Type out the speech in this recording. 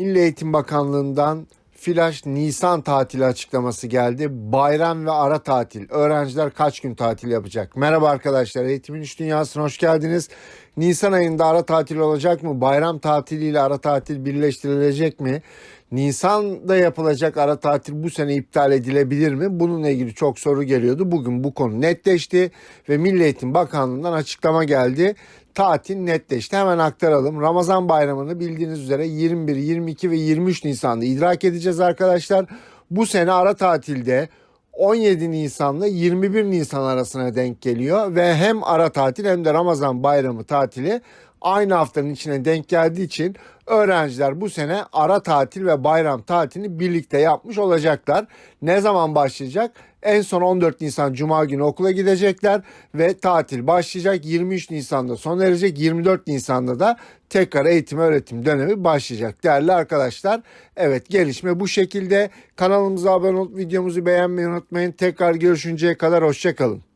Milli Eğitim Bakanlığı'ndan flash Nisan tatili açıklaması geldi. Bayram ve ara tatil. Öğrenciler kaç gün tatil yapacak? Merhaba arkadaşlar. Eğitimin İş Dünyası'na hoş geldiniz. Nisan ayında ara tatil olacak mı? Bayram tatiliyle ara tatil birleştirilecek mi? Nisan'da yapılacak ara tatil bu sene iptal edilebilir mi? Bununla ilgili çok soru geliyordu. Bugün bu konu netleşti ve Milli Eğitim Bakanlığı'ndan açıklama geldi. Tatil netleşti. Hemen aktaralım. Ramazan bayramını bildiğiniz üzere 21, 22 ve 23 Nisan'da idrak edeceğiz arkadaşlar. Bu sene ara tatilde 17 Nisan'la 21 Nisan arasına denk geliyor ve hem ara tatil hem de Ramazan bayramı tatili aynı haftanın içine denk geldiği için öğrenciler bu sene ara tatil ve bayram tatilini birlikte yapmış olacaklar. Ne zaman başlayacak? En son 14 Nisan Cuma günü okula gidecekler ve tatil başlayacak. 23 Nisan'da sona erecek. 24 Nisan'da da tekrar eğitim öğretim dönemi başlayacak. Değerli arkadaşlar evet gelişme bu şekilde. Kanalımıza abone olup videomuzu beğenmeyi unutmayın. Tekrar görüşünceye kadar hoşçakalın.